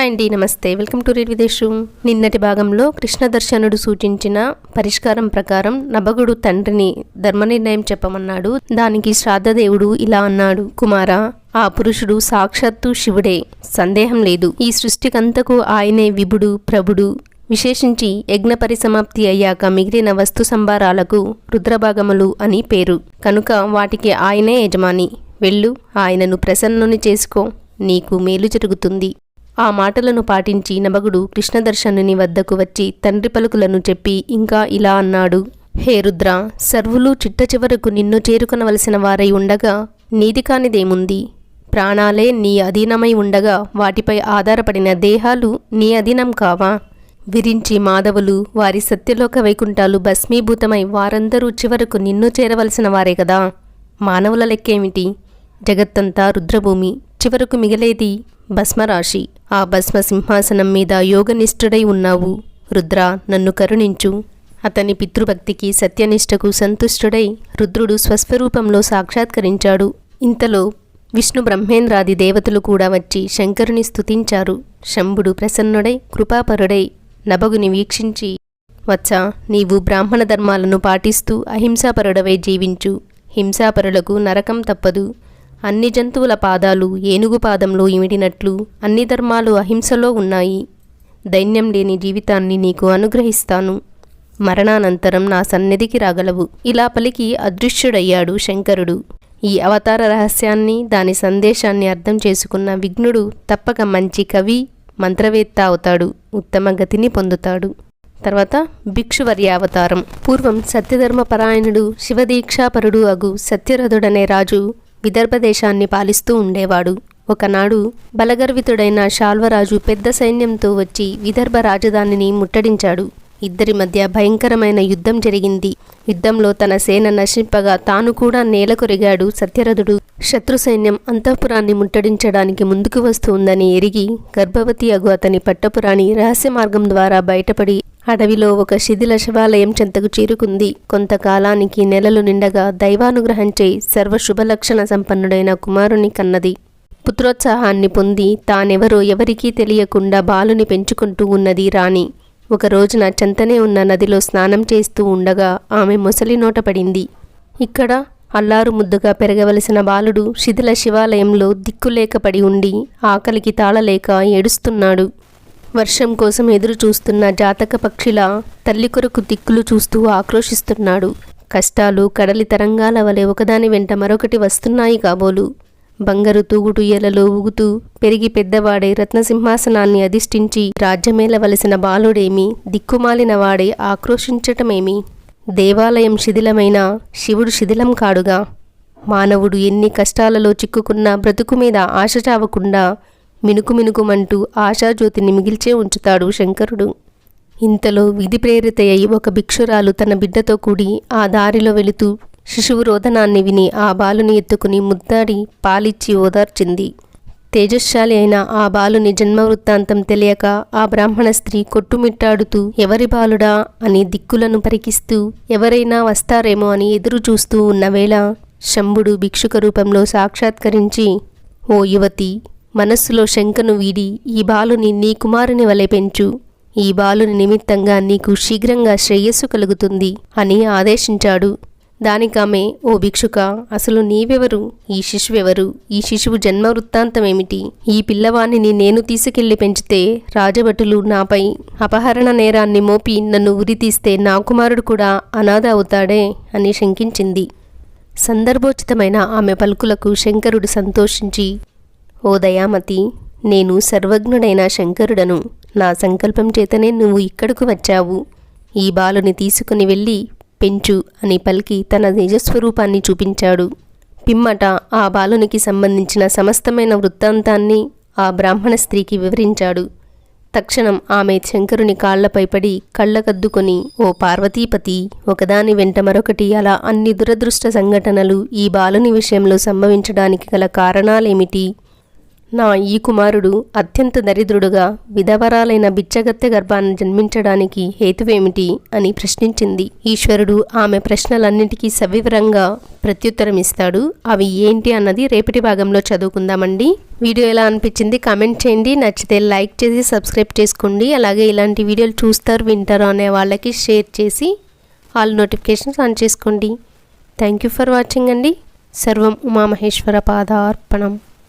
Hi అండి నమస్తే. Welcome to read విదేశు నిన్నటి భాగంలో కృష్ణ దర్శనుడు సూచించిన పరిష్కారం ప్రకారం నభగుడు తండ్రిని ధర్మ నిర్ణయం చెప్పమన్నాడు. దానికి శ్రాద్ధదేవుడు ఇలా అన్నాడు. కుమారా ఆ పురుషుడు సాక్షాత్తు శివుడే. సందేహం లేదు. ఈ సృష్టికంతకు ఆయనే విభుడు ప్రభుడు. విశేషించి యజ్ఞ పరిసమాప్తి అయ్యాక మిగిలిన వస్తు సంభారాలకు రుద్రభాగములు అని పేరు. కనుక వాటికి ఆయనే యజమాని. వెళ్ళు ఆయనను ప్రసన్నుని చేసుకో. నీకు మేలు జరుగుతుంది. ఆ మాటలను పాటించి నభగుడు కృష్ణదర్శనుని వద్దకు వచ్చి తండ్రి పలుకులను చెప్పి ఇంకా ఇలా అన్నాడు. హే రుద్ర సర్వులు చిట్ట చివరకు నిన్ను చేరుకొనవలసిన వారై ఉండగా నీది కానిదేముంది? ప్రాణాలే నీ అధీనమై ఉండగా వాటిపై ఆధారపడిన దేహాలు నీ అధీనం కావా? విరించి మాధవులు వారి సత్యలోక వైకుంఠాలు భస్మీభూతమై వారందరూ చివరకు నిన్ను చేరవలసిన వారే కదా? మానవుల లెక్కేమిటి? జగత్తంతా రుద్రభూమి. చివరకు మిగిలేది భస్మరాశి. ఆ భస్మ సింహాసనం మీద యోగనిష్ఠుడై ఉన్నావు. రుద్ర నన్ను కరుణించు. అతని పితృభక్తికి సత్యనిష్టకు సంతుష్టుడై రుద్రుడు స్వస్వరూపంలో సాక్షాత్కరించాడు. ఇంతలో విష్ణు బ్రహ్మేంద్రాది దేవతలు కూడా వచ్చి శంకరుని స్తుతించారు. శంభుడు ప్రసన్నుడై కృపాపరుడై నభగుని వీక్షించి వచ్చా నీవు బ్రాహ్మణ ధర్మాలను పాటిస్తూ అహింసాపరుడవై జీవించు. హింసాపరులకు నరకం తప్పదు. అన్ని జంతువుల పాదాలు ఏనుగు పాదంలో ఇమిడినట్లు అన్ని ధర్మాలు అహింసలో ఉన్నాయి. దైన్యం లేని జీవితాన్ని నీకు అనుగ్రహిస్తాను. మరణానంతరం నా సన్నిధికి రాగలవు. ఇలా పలికి అదృశ్యుడయ్యాడు శంకరుడు. ఈ అవతార రహస్యాన్ని దాని సందేశాన్ని అర్థం చేసుకున్న విఘ్నుడు తప్పక మంచి కవి మంత్రవేత్త అవుతాడు. ఉత్తమ గతిని పొందుతాడు. తర్వాత భిక్షువర్యావతారం పూర్వం సత్యధర్మపరాయణుడు శివదీక్షాపరుడు అగు సత్యరథుడనే రాజు విదర్భ దేశాన్ని పాలిస్తూ ఉండేవాడు. ఒకనాడు బలగర్వితుడైన శాల్వరాజు పెద్ద సైన్యంతో వచ్చి విదర్భ రాజధానిని ముట్టడించాడు. ఇద్దరి మధ్య భయంకరమైన యుద్ధం జరిగింది. యుద్ధంలో తన సేన నశింపగా తాను కూడా నేలకొరిగాడు సత్యరథుడు. శత్రు సైన్యం అంతఃపురాన్ని ముట్టడించడానికి ముందుకు వస్తుందని ఎరిగి గర్భవతి అగు అతని పట్టపురాణి రహస్య మార్గం ద్వారా బయటపడి అడవిలో ఒక శిథిల శివాలయం చెంతకు చేరుకుంది. కొంతకాలానికి నెలలు నిండగా దైవానుగ్రహంచే సర్వశుభలక్షణ సంపన్నుడైన కుమారుని కన్నది. పుత్రోత్సాహాన్ని పొంది తానెవరో ఎవరికీ తెలియకుండా బాలుని పెంచుకుంటూ ఉన్నది రాణి. ఒక రోజున చెంతనే ఉన్న నదిలో స్నానం చేస్తూ ఉండగా ఆమె మొసలి నోట పడింది. ఇక్కడ అల్లారు ముద్దుగా పెరగవలసిన బాలుడు శిథిల శివాలయంలో దిక్కులేక పడి ఉండి ఆకలికి తాళలేక ఏడుస్తున్నాడు. వర్షం కోసం ఎదురు చూస్తున్న జాతక పక్షిలా తల్లి కొరకు దిక్కులు చూస్తూ ఆక్రోషిస్తున్నాడు కష్టాలు కడలి తరంగాల వలె ఒకదాని వెంట మరొకటి వస్తున్నాయి కాబోలు. బంగారు తూగుటుయ్యలలో ఊగుతూ పెరిగి పెద్దవాడే రత్నసింహాసనాన్ని అధిష్ఠించి రాజ్యమేలవలసిన బాలుడేమి దిక్కుమాలినవాడే ఆక్రోషించటమేమి దేవాలయం శిథిలమైన శివుడు శిథిలం కాడుగా. మానవుడు ఎన్ని కష్టాలలో చిక్కుకున్నా బ్రతుకు మీద ఆశ చావకుండా మినుకు మినుకుమంటూ ఆశాజ్యోతిని మిగిల్చే ఉంచుతాడు శంకరుడు. ఇంతలో విధి ప్రేరిత అయి ఒక భిక్షురాలు తన బిడ్డతో కూడి ఆ దారిలో వెళుతూ శిశువు రోదనాన్ని విని ఆ బాలుని ఎత్తుకుని ముద్దాడి పాలిచ్చి ఓదార్చింది. తేజస్శాలి అయిన ఆ బాలుని జన్మ వృత్తాంతం తెలియక ఆ బ్రాహ్మణ స్త్రీ కొట్టుమిట్టాడుతూ ఎవరి బాలుడా అని దిక్కులను పరికిస్తూ ఎవరైనా వస్తారేమో అని ఎదురు చూస్తూ ఉన్న వేళ శంభుడు భిక్షుక రూపంలో సాక్షాత్కరించి ఓ యువతి మనస్సులో శంకను వీడి ఈ బాలుని నీ కుమారుని వలె పెంచు. ఈ బాలుని నిమిత్తంగా నీకు శీఘ్రంగా శ్రేయస్సు కలుగుతుంది అని ఆదేశించాడు. దానికామె ఓ భిక్షుక అసలు నీవెవరు? ఈ శిశువెవరు? ఈ శిశువు జన్మ వృత్తాంతమేమిటి ఈ పిల్లవాణిని నేను తీసుకెళ్ళి పెంచితే రాజభటులు నాపై అపహరణ నేరాన్ని మోపి నన్ను ఉరితీస్తే నా కుమారుడు కూడా అనాథ అవుతాడే? అని శంకించింది. సందర్భోచితమైన ఆమె పలుకులకు శంకరుడు సంతోషించి ఓ దయామతి నేను సర్వజ్ఞుడైన శంకరుడను. నా సంకల్పం చేతనే నువ్వు ఇక్కడకు వచ్చావు. ఈ బాలుని తీసుకుని వెళ్ళి పెంచు అని పలికి తన నిజస్వరూపాన్ని చూపించాడు. పిమ్మట ఆ బాలునికి సంబంధించిన సమస్తమైన వృత్తాంతాన్ని ఆ బ్రాహ్మణ స్త్రీకి వివరించాడు. తక్షణం ఆమె శంకరుని కాళ్ళపై పడి కళ్ళకద్దుకొని ఓ పార్వతీపతి ఒకదాని వెంట మరొకటి అలా అన్ని దురదృష్ట సంఘటనలు ఈ బాలుని విషయంలో సంభవించడానికి గల కారణాలేమిటి? నా ఈ కుమారుడు అత్యంత దరిద్రుడుగా విధవరాలైన బిచ్చగత్తె గర్భాన్ని జన్మించడానికి హేతువేమిటి అని ప్రశ్నించింది. ఈశ్వరుడు ఆమె ప్రశ్నలన్నింటికీ సవివరంగా ప్రత్యుత్తరం ఇస్తాడు అవి ఏంటి అన్నది రేపటి భాగంలో చదువుకుందామండి. వీడియో ఎలా అనిపించింది కామెంట్ చేయండి. నచ్చితే లైక్ చేసి సబ్స్క్రైబ్ చేసుకోండి. అలాగే ఇలాంటి వీడియోలు చూస్తారు వింటారు అనే వాళ్ళకి షేర్ చేసి ఆల్ నోటిఫికేషన్స్ ఆన్ చేసుకోండి. థ్యాంక్ యూ ఫర్ వాచింగ్ అండి. సర్వం ఉమామహేశ్వర పాదార్పణం.